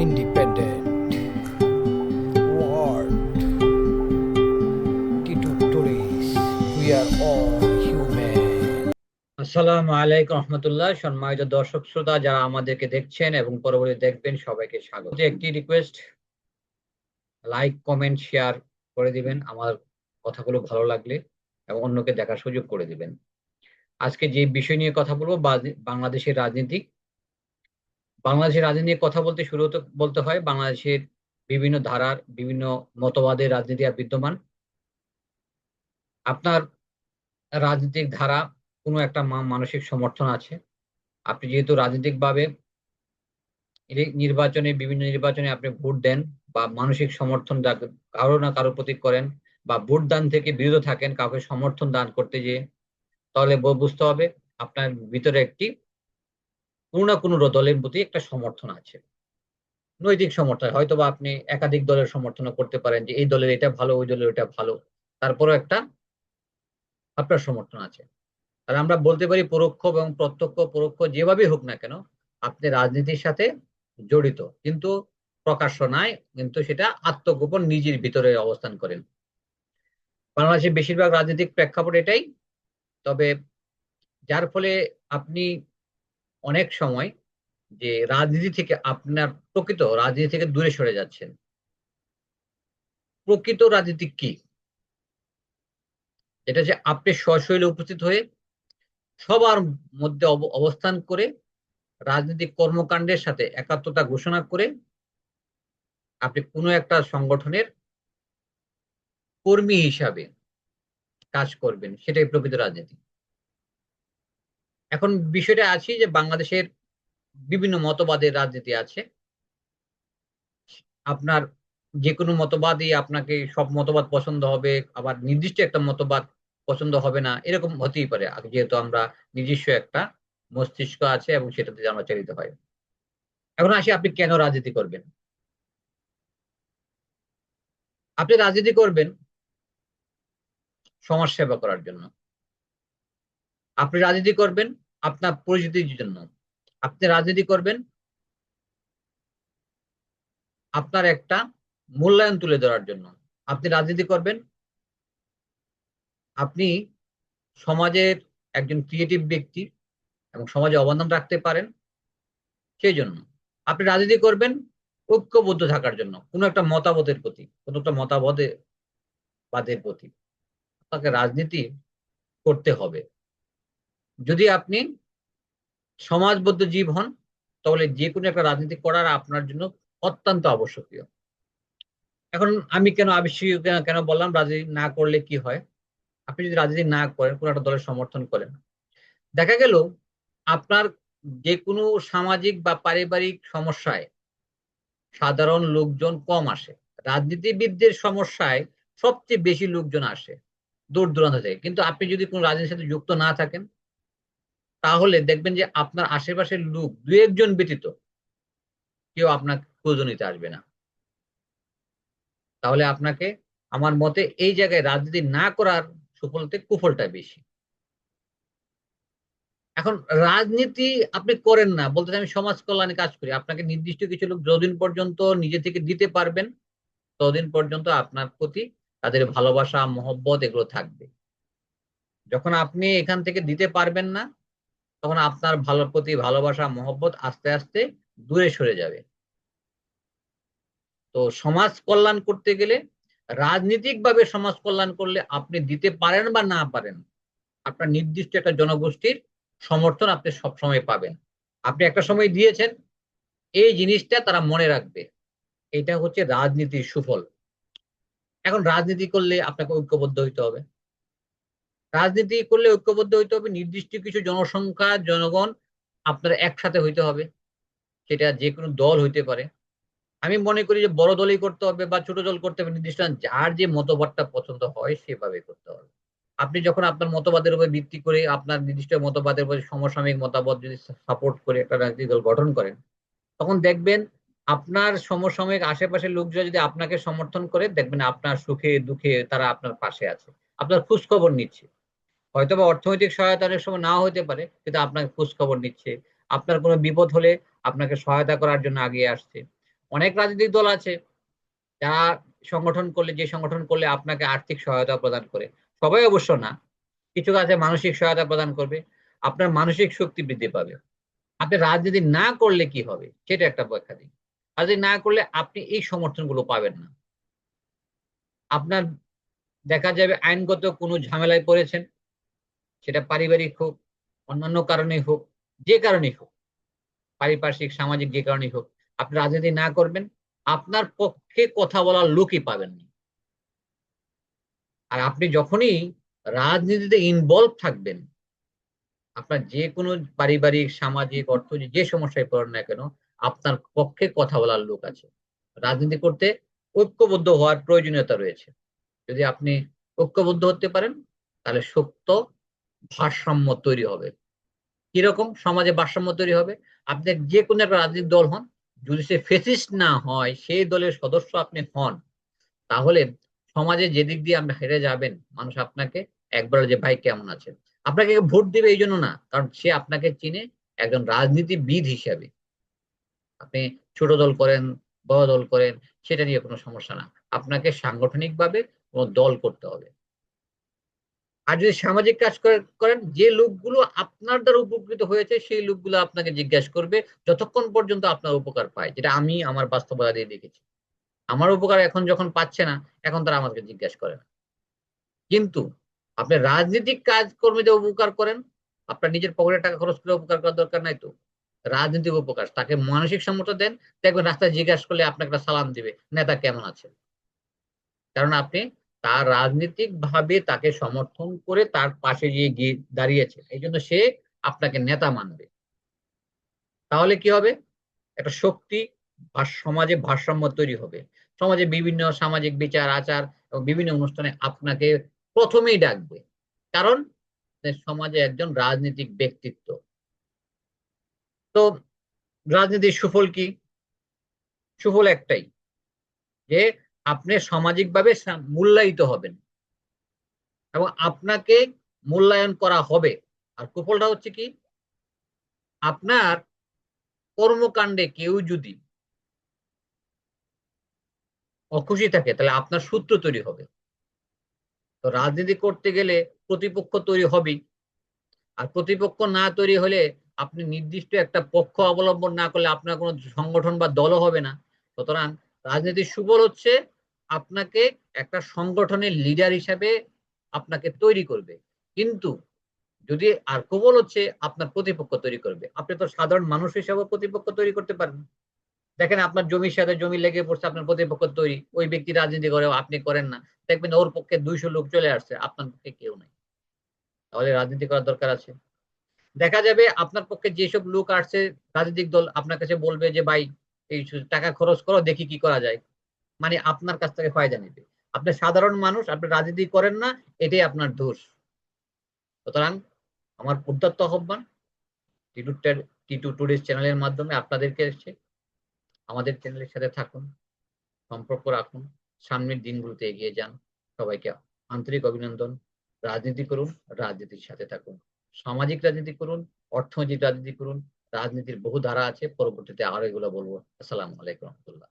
independent. World. Tito Tourist, we are all human. আসসালামু আলাইকুম রহমতুল্লাহ। সম্মানিত দর্শক শ্রোতা যারা আমাদেরকে দেখছেন এবং পরবর্তী দেখবেন সবাইকে স্বাগত। একটি রিকোয়েস্ট লাইক কমেন্ট শেয়ার করে দিবেন। আমার কথাগুলো ভালো লাগলে এবং অন্যকে দেখার সুযোগ করে দিবেন। আজকে যে বিষয় নিয়ে কথা বলব বাংলাদেশের রাজনীতি বাংলাদেশের রাজনীতি নিয়ে কথা বলতে শুরু বলতে হয় বাংলাদেশের বিভিন্ন ধারার, বিভিন্ন মতবাদের রাজনীতি আর বিদ্যমান। আপনার রাজনৈতিক ধারা কোনো একটা মানসিক সমর্থন আছে। আপনি যেহেতু রাজনৈতিকভাবে নির্বাচনে, বিভিন্ন নির্বাচনে আপনি ভোট দেন বা মানসিক সমর্থন কারও না কারও প্রতি করেন বা ভোট দান থেকে বিরত থাকেন, কাউকে সমর্থন দান করতে যেয়ে, তাহলে বুঝতে হবে আপনার ভিতরে একটি কোনো না কোনো দলের প্রতি একটা সমর্থন আছে। নৈতিক সমর্থন হয়তো বা আপনি একাধিক দলের সমর্থন করতে পারেন যে, এই দলের এটা ভালো, ওই দলের এটা ভালো। তারপরেও একটা আপনার সমর্থন আছে। আর আমরা বলতে পারি পরোক্ষ এবং প্রত্যক্ষ, পরোক্ষ যেভাবেই হোক না কেন, আপনি রাজনীতির সাথে জড়িত। কিন্তু প্রকাশ্য নয়, কিন্তু সেটা আত্মগোপন নিজের ভিতরে অবস্থান করেন। বাংলাদেশের বেশিরভাগ রাজনৈতিক প্রেক্ষাপট এটাই। তবে যার ফলে আপনি অনেক সময় যে রাজনীতি থেকে আপনার প্রকৃত রাজনীতি থেকে দূরে সরে যাচ্ছেন। প্রকৃত রাজনীতি কি? এটা যে আপনি স্বশৈলে উপস্থিত হয়ে সবার মধ্যে অব- অবস্থান করে রাজনৈতিক কর্মকাণ্ডের সাথে একাত্মতা ঘোষণা করে আপনি কোনো একটা সংগঠনের কর্মী হিসাবে কাজ করবেন, সেটাই প্রকৃত রাজনীতি। এখন বিষয়টা আছে যে বাংলাদেশের বিভিন্ন মতবাদের রাজনীতি আছে। আপনার যে কোনো মতবাদই আপনাকে সব মতবাদ পছন্দ হবে, আবার নির্দিষ্ট একটা মতবাদ পছন্দ হবে না, এরকম হতেই পারে। যেহেতু আমরা নিজস্ব একটা মস্তিষ্ক আছে এবং সেটাতে আমরা চালিত হয়। এখন আসি আপনি কেন রাজনীতি করবেন? আপনি রাজনীতি করবেন সমাজ সেবা করার জন্য। আপনি রাজনীতি করবেন আপনার পরিচিতির জন্য। আপনি রাজনীতি করবেন। আপনার একটা মূল্যায়ন তুলে ধরার জন্য। আপনি রাজনীতি করবেন। আপনি সমাজের একজন ক্রিয়েটিভ ব্যক্তি এবং সমাজে অবদান রাখতে পারেন। সেই জন্য আপনি রাজনীতি করবেন ঐক্যবদ্ধ থাকার জন্য, কোনো একটা মতামতের প্রতি, কোনো একটা মতামতে বাদের প্রতি। আপনাকে রাজনীতি করতে হবে। যদি আপনি সমাজবদ্ধ জীব হন, তাহলে যে কোনো একটা রাজনীতি করার আপনার জন্য অত্যন্ত আবশ্যকীয়। এখন আমি কেন কেন- কেন বললাম রাজনীতি না করলে কি হয়? আপনি যদি রাজনীতি না করেন, কোনো একটা দলের সমর্থন করেন। দেখা গেল আপনার যে কোনো সামাজিক বা পারিবারিক সমস্যায় সাধারণ লোকজন কম আসে। রাজনীতিবিদদের সমস্যায় সবচেয়ে বেশি লোকজন আসে দূর দূরান্ত থেকে। কিন্তু আপনি যদি কোনো রাজনীতির সাথে যুক্ত না থাকেন তাহলে দেখবেন যে আপনার আশেপাশের লোক দু একজন ব্যতীত কেউ আপনাকে খোঁজ নিতে আসবে না। তাহলে আপনাকে আমার মতে এই জায়গায় রাজনীতি না করার সুফলতে কুফলটা বেশি। এখন রাজনীতি আপনি করেন না, বলতে আমি সমাজ কল্যাণে কাজ করি। আপনাকে নির্দিষ্ট কিছু লোক যতদিন পর্যন্ত নিজে থেকে দিতে পারবেন, ততদিন পর্যন্ত আপনার প্রতি তাদের ভালোবাসা, মহব্বত এগুলো থাকবে। যখন আপনি এখান থেকে দিতে পারবেন না তখন আপনার ভালো প্রতি ভালোবাসা, মহব্বত আস্তে আস্তে দূরে সরে যাবে। তো সমাজ কল্যাণ করতে গেলে, রাজনীতিকভাবে সমাজ কল্যাণ করলে আপনি দিতে পারেন বা না পারেন, আপনার নির্দিষ্ট একটা জনগোষ্ঠীর সমর্থন আপনি সবসময় পাবেন। আপনি একটা সময় দিয়েছেন, এই জিনিসটা তারা মনে রাখবে। এটা হচ্ছে রাজনীতির সুফল। এখন রাজনীতি করলে আপনাকে ঐক্যবদ্ধ হইতে হবে। রাজনীতি করলে ঐক্যবদ্ধ হইতে হবে, নির্দিষ্ট কিছু জনসংখ্যা, জনগণ আপনার একসাথে হইতে হবে। সেটা যে কোনো দল হইতে পারে। আমি মনে করি যে বড় দলই করতে হবে বা ছোট দল করতে হবে, নির্দিষ্ট যার যে মতবাদটা পছন্দ হয় সেভাবে করতে হবে। আপনি যখন আপনার মতবাদের উপর ভিত্তি করে আপনার নির্দিষ্ট মতবাদের উপর সমসাময়িক মতামত যদি সাপোর্ট করে একটা রাজনৈতিক দল গঠন করেন, তখন দেখবেন আপনার সমসাময়িক আশেপাশের লোকজন যদি আপনাকে সমর্থন করে, দেখবেন আপনার সুখে দুঃখে তারা আপনার পাশে আছে। আপনার খোঁজ খবর নিচ্ছে। হয়তোবা অর্থনৈতিক সহায়তা অনেক সময় নাও হতে পারে, কিন্তু আপনার খোঁজখবর নিচ্ছে। আপনার কোনো বিপদ হলে আপনাকে সহায়তা করার জন্য আগিয়ে আসছে। অনেক রাজনৈতিক দল আছে, যারা সংগঠন করলে, যে সংগঠন করলে আপনাকে আর্থিক সহায়তা প্রদান করে। সবাই অবশ্য না। কিছু কাজে মানসিক সহায়তা প্রদান করবে, আপনার মানসিক শক্তি বৃদ্ধি পাবে। আপনি রাজনীতি না করলে কি হবে? সেটা একটা ব্যাখ্যা দিন রাজনীতি না করলে আপনি এই সমর্থনগুলো পাবেন না। আপনার দেখা যাবে আইনগত কোনো ঝামেলায় পড়েছেন সেটা পারিবারিক হোক, অন্যান্য কারণে হোক, যে কারণেই হোক, পারিপার্শ্বিক, সামাজিক যে কারণেই হোক, আপনি রাজনীতি না করবেন, আপনার পক্ষে কথা বলার লোকই পাবেন না। আর আপনি যখনই রাজনীতিতে ইনভলভ থাকবেন, আপনার যে কোনো পারিবারিক, সামাজিক, অর্থনৈতিক, যে সমস্যায় পড়েন না কেন, আপনার পক্ষে কথা বলার লোক আছে। রাজনীতি করতে ঐক্যবদ্ধ হওয়ার প্রয়োজনীয়তা রয়েছে। যদি আপনি ঐক্যবদ্ধ হতে পারেন, তাহলে সত্য ভারসাম্য তৈরি হবে। কীরকম? সমাজে ভারসাম্য তৈরি হবে। আপনি যে কোনো একটা রাজনৈতিক দল হন, যদি সে ফেসিস্ট না হয়, সেই দলের সদস্য আপনি হন, তাহলে সমাজে যেদিক দিয়ে আপনি হেরে যাবেন, মানুষ আপনাকে একবার যে ভাই কেমন আছেন আপনাকে ভোট দিবে এই জন্য না, কারণ সে আপনাকে চিনে একজন রাজনীতিবিদ হিসাবে। আপনি ছোট দল করেন, বড় দল করেন, সেটা নিয়ে কোনো সমস্যা না। আপনাকে সাংগঠনিক ভাবে কোনো দল করতে হবে। আর যদি সামাজিক কাজ করেন, যে লোকগুলো আপনার দ্বারা উপকৃত হয়েছে, সেই লোকগুলো আপনাকে জিজ্ঞাসা করবে, যতক্ষণ পর্যন্ত আপনার উপকার পায়, যেটা আমি আমার বাস্তবতা দিয়ে দেখেছি। আমার উপকার এখন যখন পাচ্ছে না, এখন তারা আমাকে জিজ্ঞাসা করে না। কিন্তু আপনি রাজনৈতিক কাজকর্মীদের উপকার করেন, আপনার নিজের পকেটে টাকা খরচ করে উপকার করার দরকার নাই তো। রাজনৈতিক উপকার, তাকে মানসিক সমর্থন দেন, দেখবেন রাস্তায় জিজ্ঞাসা করলে আপনাকে একটা সালাম দিবে, নেতা কেমন আছে কারণ আপনি তার রাজনৈতিক ভাবে তাকে সমর্থন করে তার পাশে গিয়ে গিয়ে দাঁড়িয়েছে এই জন্য সে আপনাকে নেতা মানবে। তাহলে কি হবে? একটা শক্তি সমাজে ভারসাম্য তৈরি হবে। সমাজে বিভিন্ন সামাজিক বিচার, আচার এবং বিভিন্ন অনুষ্ঠানে আপনাকে প্রথমেই ডাকবে। কারণ সমাজে একজন রাজনৈতিক ব্যক্তিত্ব। তো রাজনীতির সুফল কি? সুফল একটাই যে আপনি সামাজিকভাবে মূল্যায়িত হবেন। এবং আপনাকে মূল্যায়ন করা হবে। আর কুফলটা হচ্ছে কি? আপনার কর্মকাণ্ডে কেউ যদি অখুশি থাকে, তাহলে আপনার সূত্র তৈরি হবে। তো রাজনীতি করতে গেলে প্রতিপক্ষ তৈরি হবেই। আর প্রতিপক্ষ না তৈরি হলে আপনি নির্দিষ্ট একটা পক্ষ অবলম্বন না করলে আপনার কোনো সংগঠন বা দলও হবে না। সুতরাং রাজনীতির সুবল হচ্ছে, আপনাকে একটা সংগঠনের লিডার হিসাবে আপনাকে তৈরি করবে। কিন্তু যদি আর কুবল হচ্ছে, আপনার প্রতিপক্ষ তৈরি করবে। আপনি তো সাধারণ মানুষ হিসাবে প্রতিপক্ষ তৈরি করতে পারেন। দেখেন আপনার জমির সাথে জমি লেগে পড়ছে, আপনার প্রতিপক্ষ তৈরি। ওই ব্যক্তি রাজনীতি করে, আপনি করেন না। দেখবেন ওর পক্ষে দুইশো লোক চলে আসছে, আপনার পক্ষে কেউ নাই। তাহলে রাজনীতি করার দরকার আছে। দেখা যাবে আপনার পক্ষে যেসব লোক আসছে, রাজনৈতিক দল আপনার কাছে বলবে যে, ভাই এই টাকা খরচ করো, দেখি কি করা যায়। মানে আপনার কাছ থেকে ফায়দা নেবে। আপনি সাধারণ মানুষ, আপনি রাজনীতি করেন না, এটাই আপনার দোষ। সুতরাং আমার উদ্যত্ত আহ্বান, টিটু টিটু টুডেস চ্যানেলের মাধ্যমে আপনাদেরকে এসছে আমাদের চ্যানেলের সাথে থাকুন, সম্পর্ক রাখুন, সামনের দিনগুলোতে এগিয়ে যান। সবাইকে আন্তরিক অভিনন্দন। রাজনীতি করুন, রাজনীতির সাথে থাকুন। সামাজিক রাজনীতি করুন, অর্থনৈতিক রাজনীতি করুন রাজনীতির বহু ধারা আছে পরবর্তীতে আরও এগুলো বলব। আসসালাম আলাইকুম রহমতুল্লাহ।